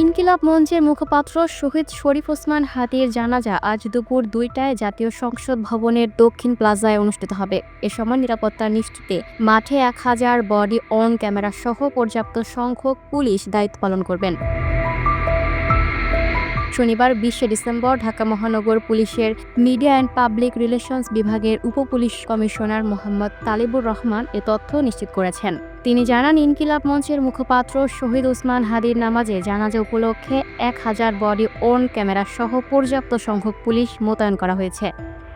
ইনকিলাব মঞ্চের মুখপাত্র শহীদ শরীফ ওসমান হাতির জানাজা আজ দুপুর দুইটায় জাতীয় সংসদ ভবনের দক্ষিণ প্লাজায় অনুষ্ঠিত হবে। এ সময় নিরাপত্তা নিশ্চিতে মাঠে এক হাজার বডি অন ক্যামেরা সহ পর্যাপ্ত সংখ্যক পুলিশ দায়িত্ব পালন করবেন। শনিবার বিশে ডিসেম্বর ঢাকা মহানগর পুলিশের মিডিয়া অ্যান্ড পাবলিক রিলেশনস বিভাগের উপপুলিশ কমিশনার মোহাম্মদ তালিবুর রহমান এ তথ্য নিশ্চিত করেছেন। তিনি জানান, ইনকিলাব মঞ্চের মুখপাত্র শহীদ ওসমান হাদির নামাজে জানাজা উপলক্ষে এক হাজার বডি ওন ক্যামেরা সহ পর্যাপ্ত সংখ্যক পুলিশ মোতায়েন করা হয়েছে।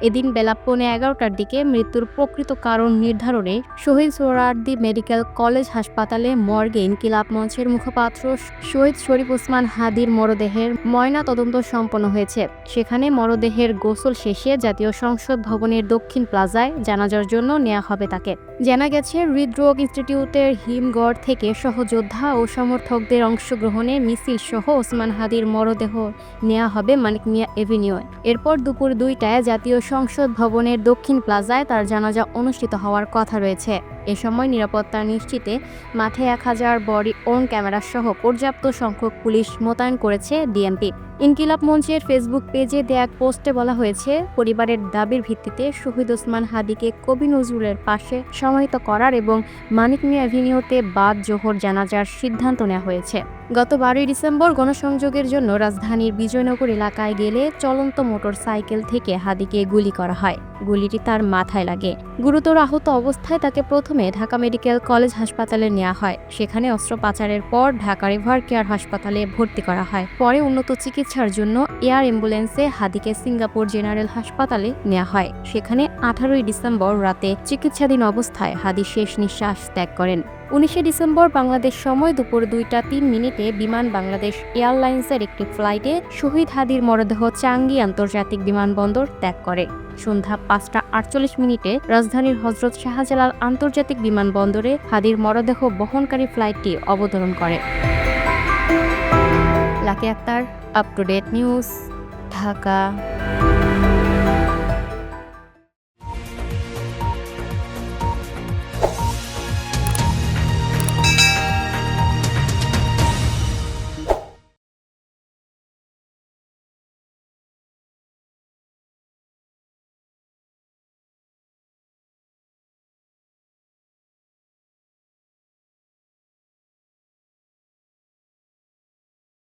এদিন বেলা পৌনে এগারোটার দিকে মৃত্যুর প্রকৃত কারণ নির্ধারণে শহীদ সোহরার্দি মেডিকেল কলেজ হাসপাতালে মর্গে ইনকিলাব মঞ্চের মুখপাত্র শহীদ শরীফ ওসমান হাদির মরদেহের ময়না তদন্ত সম্পন্ন হয়েছে। সেখানে মরদেহের গোসল শেষে জাতীয় সংসদ ভবনের দক্ষিণ প্লাজায় জানাজার জন্য নেওয়া হবে তাকে। জানা গেছে, হৃদরোগ ইনস্টিটিউটের হিমগড় থেকে সহযোদ্ধা ও সমর্থকদের অংশগ্রহণে মিছিল সহ ওসমান হাদির মরদেহ নেওয়া হবে মানিক মিয়া এভিনিউ এরপর দুপুর দুইটায় জাতীয় সংসদ ভবনের দক্ষিণ প্লাজায় তার জানাজা অনুষ্ঠিত হওয়ার কথা রয়েছে। এ সময় নিরাপত্তা নিশ্চিতে মাঠে এক হাজার বডি ওন ক্যামেরা সহ পর্যাপ্ত সংখ্যক পুলিশ মোতায়েন করেছে ডিএমপি। ইনকিলাব মঞ্চের ফেসবুক পেজে দেয়া এক পোস্টে বলা হয়েছে, পরিবারের দাবির ভিত্তিতে শহীদ ওসমান হাদিকে কবি নজরুলের পাশে সমাহিত করার এবং মানিক মিয়া অ্যাভিনিউতে বাদ জোহর জানাজার সিদ্ধান্ত নেওয়া হয়েছে। গত বারোই ডিসেম্বর গণসংযোগের জন্য রাজধানীর বিজয়নগর এলাকায় গেলে চলন্ত মোটর সাইকেল থেকে হাদিকে গুলি করা হয়। গুলিটি তার মাথায় লাগে। গুরুতর আহত অবস্থায় তাকে প্রথমে ঢাকা মেডিকেল কলেজ হাসপাতালে নেওয়া হয়। সেখানে অস্ত্রোপচারের পর ঢাকা রিভার কেয়ার হাসপাতালে ভর্তি করা হয়। পরে উন্নত চিকিৎসার জন্য এয়ার অ্যাম্বুলেন্সে হাদিকে সিঙ্গাপুর জেনারেল হাসপাতালে নেওয়া হয়। সেখানে আঠারোই ডিসেম্বর রাতে চিকিৎসাধীন অবস্থায় হাদি শেষ নিঃশ্বাস ত্যাগ করেন। উনিশে ডিসেম্বর বাংলাদেশ সময় দুপুর দুইটা তিন মিনিটে বিমান বাংলাদেশ এয়ারলাইন্সের একটি ফ্লাইটে শহীদ হাদির মরদেহ চাঙ্গি আন্তর্জাতিক বিমানবন্দর ত্যাগ করে। সন্ধ্যা পাঁচটা আটচল্লিশ মিনিটে রাজধানীর হজরত শাহজালাল আন্তর্জাতিক বিমানবন্দরে হাদির মরদেহ বহনকারী ফ্লাইটটি অবতরণ করে। Lucky Akter up to date news Dhaka.